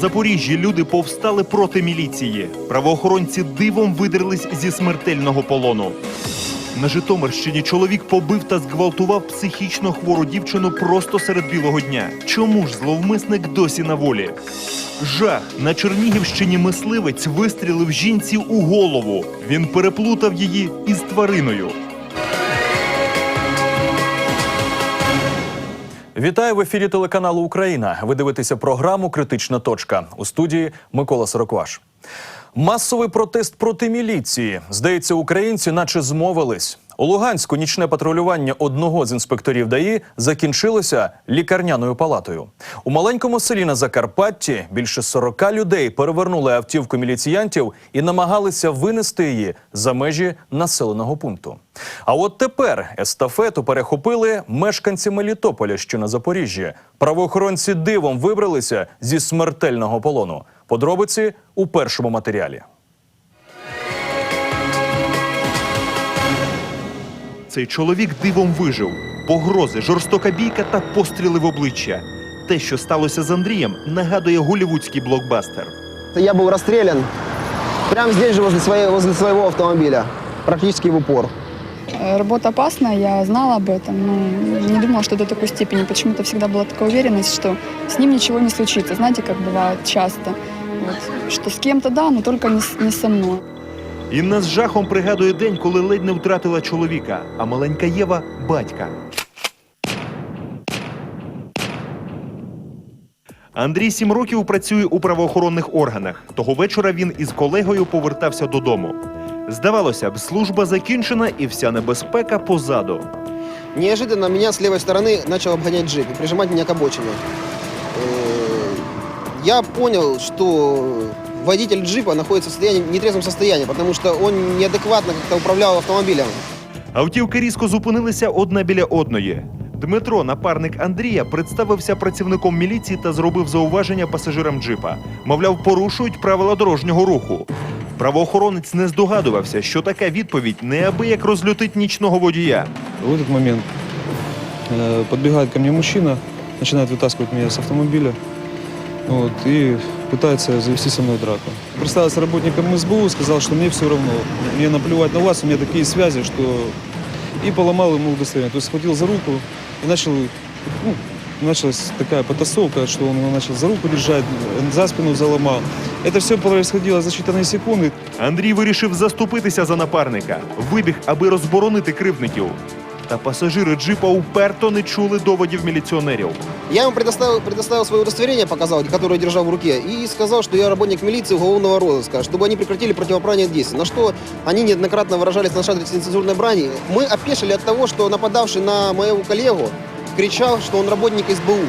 Запоріжжі люди повстали проти міліції. Правоохоронці дивом видерлись зі смертельного полону. На Житомирщині чоловік побив та зґвалтував психічно хвору дівчину просто серед білого дня. Чому ж зловмисник досі на волі? Жах на Чернігівщині мисливець вистрілив жінці у голову. Він переплутав її із твариною. Вітаю в ефірі телеканалу Україна. Ви дивитеся програму Критична точка у студії Микола Сорокваш. Масовий протест проти міліції. Здається, українці, наче змовились. У Луганську нічне патрулювання одного з інспекторів ДАІ закінчилося лікарняною палатою. У маленькому селі на Закарпатті більше 40 людей перевернули автівку міліціянтів і намагалися винести її за межі населеного пункту. А от тепер естафету перехопили мешканці Мелітополя, що на Запоріжжі. Правоохоронці дивом вибралися зі смертельного полону. Подробиці у першому матеріалі. Цей чоловік дивом вижив. Погрози, жорстока бійка та постріли в обличчя. Те, що сталося з Андрієм, нагадує голівудський блокбастер. Я был расстрелян прямо здесь же, возле, своей, возле своего автомобиля, практически в упор. Э, Работа опасная, я знала об этом, но не думала, что до такой степени. Почему-то всегда была такая уверенность, что с ним ничего не случится. Знаете, как бывает часто, вот, что с кем-то да, но только не, с- не со мной. Інна з жахом пригадує день, коли ледь не втратила чоловіка, а маленька Єва батька. Андрій сім років працює у правоохоронних органах. Того вечора він із колегою повертався додому. Здавалося б, служба закінчена і вся небезпека позаду. Неожиданно меня с левой стороны начал обгонять джип и прижимать меня к обочине. Э, Я понял, что водитель джипа находится в состоянии, в нетрезвом состоянии, потому что он неадекватно как-то управлял автомобилем. Автівки різко зупинилися одна біля одної. Дмитро, напарник Андрія, представився працівником міліції та зробив зауваження пасажирам джипа. Мовляв, порушують правила дорожнього руху. Правоохоронець не здогадувався, що така відповідь неабияк розлютить нічного водія. В этот момент э, подбегает ко мне мужчина, начинает вытаскивать меня с автомобиля вот, и пытается завести со мной драку. Представился работником СБУ, сказал, что мне все равно, мне наплевать на вас, у меня такие связи, что... И поломал ему удостоверение. То есть схватил за руку и начал... Ну, началась такая потасовка, что он его начал за руку держать, за спину заломал. Это все происходило за считанные секунды. Андрій вирішив заступитися за напарника, вибіг, аби розборонити кривдників. Та пасажири джипа уперто не чули доводів міліціонерів. Я ему предоставил, предоставил свое удостоверение, показал, которое держал в руке, и сказал, что я работник милиции уголовного розыска, чтобы они прекратили противоправные действия. На что они неоднократно выражались на шадре нецензурной брани. Мы опешили от того, что нападавший на моего коллегу кричал, что он работник СБУ.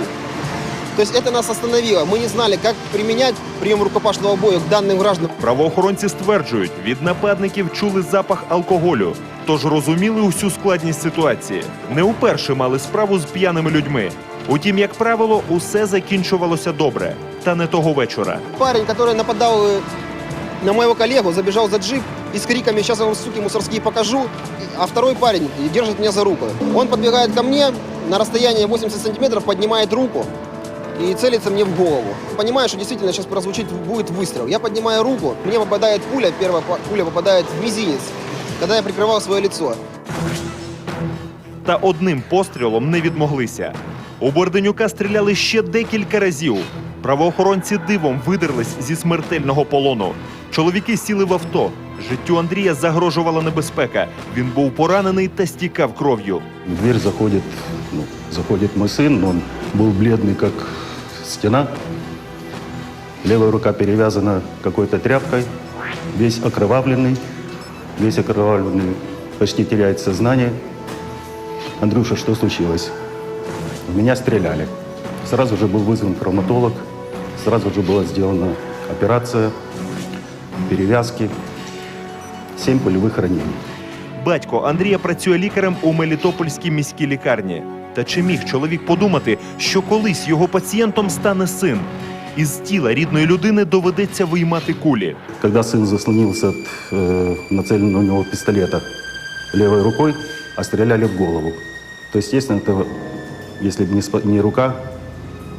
То есть это нас остановило. Мы не знали, как применять прием рукопашного боя к данным гражданам. Правоохоронці стверджують, від нападників чули запах алкоголю, тож розуміли усю складність ситуації. Не уперше мали справу з п'яними людьми. Утім, як правило, усе закінчувалося добре. Та не того вечора. Парень, который нападал э, на моего коллегу, забежал за джип и с криками «Сейчас я вам, суки, мусорские покажу!» А второй парень держит меня за руку. Он подбегает ко мне, на расстоянии 80 сантиметров поднимает руку и целится мне в голову. Понимаю, что действительно сейчас прозвучит будет выстрел. Я поднимаю руку, мне попадает пуля, первая па- пуля попадает в мизинец, когда я прикрывал свое лицо. Та одним пострілом не відмоглися. У Борденюка стріляли ще декілька разів. Правоохоронці дивом видерлись зі смертельного полону. Чоловіки сіли в авто. Життю Андрія загрожувала небезпека. Він був поранений та стікав кров'ю. В дверь заходит, ну, заходит мой сын, он был бледный, как стена. Левая рука перевязана какой-то тряпкой, весь окровавленный, весь окровавленный, почти теряет сознание. Андрюша, что случилось? В меня стреляли. Сразу же был вызван травматолог, сразу же была сделана операция, перевязки, семь пулевых ранений. Батько Андрія працює лікарем у Мелітопольській міській лікарні. Та чи міг чоловік подумати, що колись його пацієнтом стане син? Із тіла рідної людини доведеться виймати кулі. Когда сын заслонился от э, нацеленного на него пистолета левой рукой, а стреляли в голову. То, естественно, это, если бы не, спа- не рука,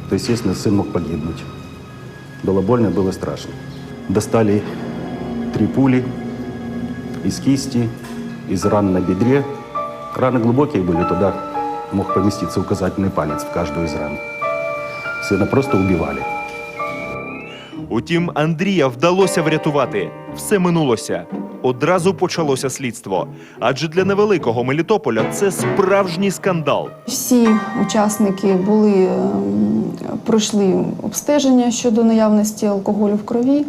то, естественно, сын мог погибнуть. Было больно, было страшно. Достали три пули из кисти, из ран на бедре. Раны глубокие были, туда мог поместиться указательный палец в каждую из ран. Сына просто убивали. Утім, Андрія вдалося врятувати. Все минулося. Одразу почалося слідство. Адже для невеликого Мелітополя це справжній скандал. Всі учасники були ем, пройшли обстеження щодо наявності алкоголю в крові.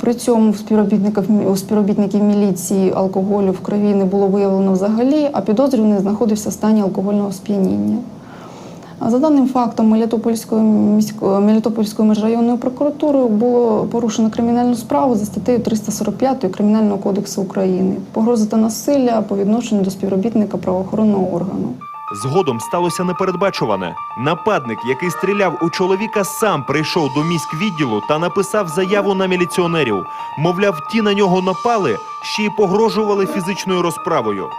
При цьому у співробітників, у співробітників міліції алкоголю в крові не було виявлено взагалі, а підозрюваний знаходився в стані алкогольного сп'яніння. За даним фактом Мелітопольською міською Мелітопольською міжрайонною прокуратурою було порушено кримінальну справу за статтею 345 Кримінального кодексу України погрози та насилля по відношенню до співробітника правоохоронного органу. Згодом сталося непередбачуване. Нападник, який стріляв у чоловіка, сам прийшов до міськвідділу та написав заяву на міліціонерів. Мовляв, ті на нього напали, ще й погрожували фізичною розправою.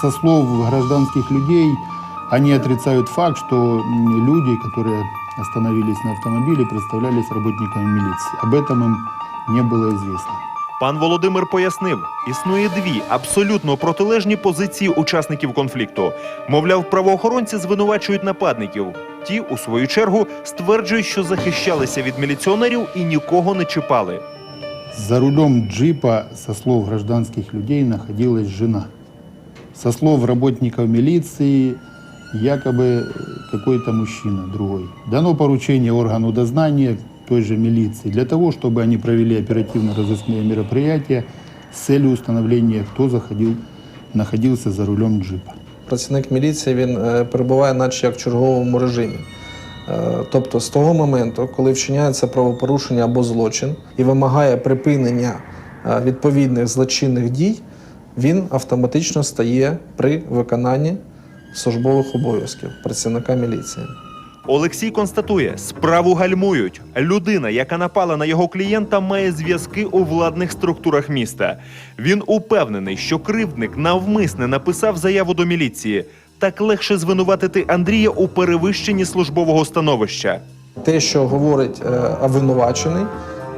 со слов гражданских людей, они отрицают факт, что м, люди, которые остановились на автомобиле, представлялись работниками милиции. Об этом им не было известно. Пан Володимир пояснив, існує дві абсолютно протилежні позиції учасників конфлікту. Мовляв, правоохоронці звинувачують нападників. Ті, у свою чергу, стверджують, що захищалися від міліціонерів і нікого не чіпали. За рулем джипа, со слов гражданских людей, находилась жена. Со слов работников милиции, якобы какой-то мужчина другой. Дано поручение органу дознания той же милиции для того, чтобы они провели оперативно-розыскные мероприятия с целью установления, кто заходил, находился за рулем джипа. Працівник міліції він е, перебуває наче як в черговому режимі. Е, Тобто з того моменту, коли вчиняється правопорушення або злочин і вимагає припинення е, відповідних злочинних дій, він автоматично стає при виконанні службових обов'язків працівника міліції. Олексій констатує, справу гальмують. Людина, яка напала на його клієнта, має зв'язки у владних структурах міста. Він упевнений, що кривдник навмисне написав заяву до міліції. Так легше звинуватити Андрія у перевищенні службового становища. Те, що говорить е, обвинувачений,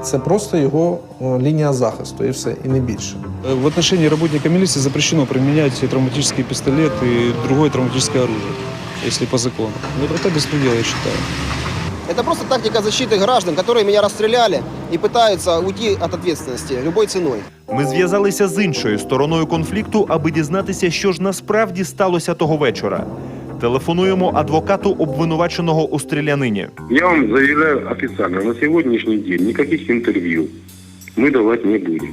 це просто його е, лінія захисту і все, і не більше. Э, В отношении работника милиции запрещено применять травматический пистолет и другое травматическое оружие, если по закону. Ну, это беспредел, я считаю. Это просто тактика защиты граждан, которые меня расстреляли и пытаются уйти от ответственности любой ценой. Ми зв'язалися з іншою стороною конфлікту, аби дізнатися, що ж насправді сталося того вечора. Телефонуємо адвокату обвинуваченого у стрілянині. Я вам заявляю официально, на сегодняшний день никаких интервью мы давать не будем.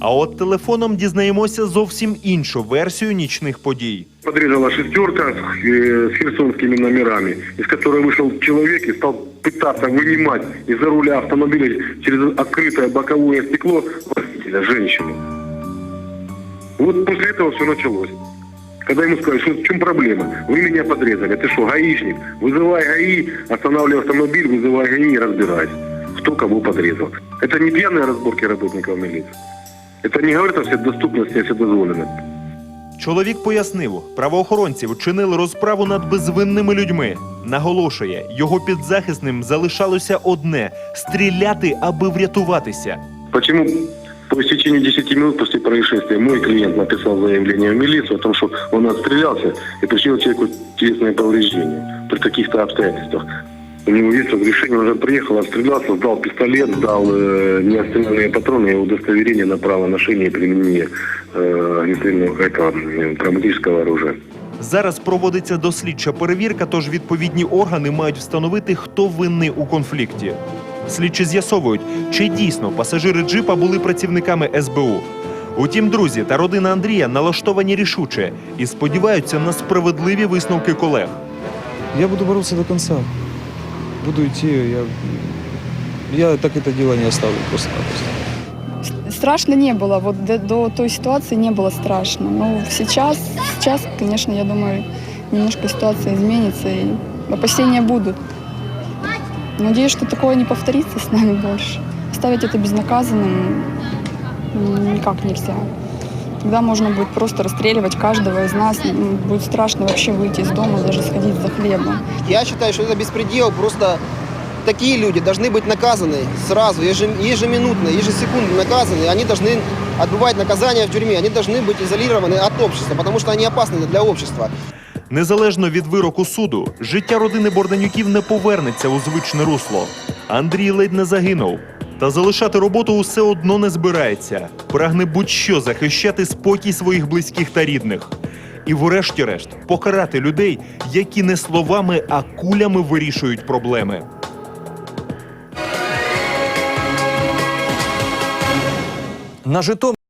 А от телефоном дізнаємося зовсім іншу версію нічних подій. Подрезала шестерка с, э, с херсонскими номерами, из которой вышел человек и стал пытаться вынимать из-за руля автомобиля через открытое боковое стекло водителя, женщину. Вот после этого все началось. Когда ему сказали, что в чем проблема? Вы меня подрезали. Ты что, гаишник? Вызывай ГАИ, останавливай автомобиль, вызывай ГАИ и разбирайся, кто кого подрезал. Это не пьяные разборки работников милиции. Это не говорит о вседоступности, о вседозволенности. Чоловік пояснив, правоохоронці вчинили розправу над безвинними людьми. Наголошує, його підзахисним залишалося одне стріляти, аби врятуватися. Почему по истечении 10 минут после происшествия мой клиент написал заявление в милицию о том, что он отстрелялся и причинил человеку телесные повреждения при каких-то обстоятельствах У него есть разрешение, он уже приехал, отстрелялся, сдал пистолет, сдал э, неотстрелянные патроны и удостоверение на право ношения и применения э, огнестрельного этого, э, травматического оружия. Зараз проводиться дослідча перевірка, тож відповідні органи мають встановити, хто винний у конфлікті. Слідчі з'ясовують, чи дійсно пасажири джипа були працівниками СБУ. Утім, друзі та родина Андрія налаштовані рішуче і сподіваються на справедливі висновки колег. Я буду бороться до конца. Буду идти, я, я так это дело не оставлю просто-напросто. С- Страшно не было, вот до, до той ситуации не было страшно. Но сейчас, сейчас, конечно, я думаю, немножко ситуация изменится и опасения будут. Надеюсь, что такое не повторится с нами больше. Оставить это безнаказанным м, никак нельзя. Тогда можно будет просто расстреливать каждого из нас. М, Будет страшно вообще выйти из дома, даже сходить за хлебом. Я считаю, что это беспредел, просто такие люди должны быть наказаны сразу, ежем- ежеминутно, ежесекундно наказаны. Они должны отбывать наказание в тюрьме, они должны быть изолированы от общества, потому что они опасны для общества. Незалежно від вироку суду, життя родини Борданюків не повернеться у звичне русло. Андрій ледь не загинув. Та залишати роботу усе одно не збирається. Прагне будь-що захищати спокій своїх близьких та рідних. І, врешті-решт, покарати людей, які не словами, а кулями вирішують проблеми. На Житомир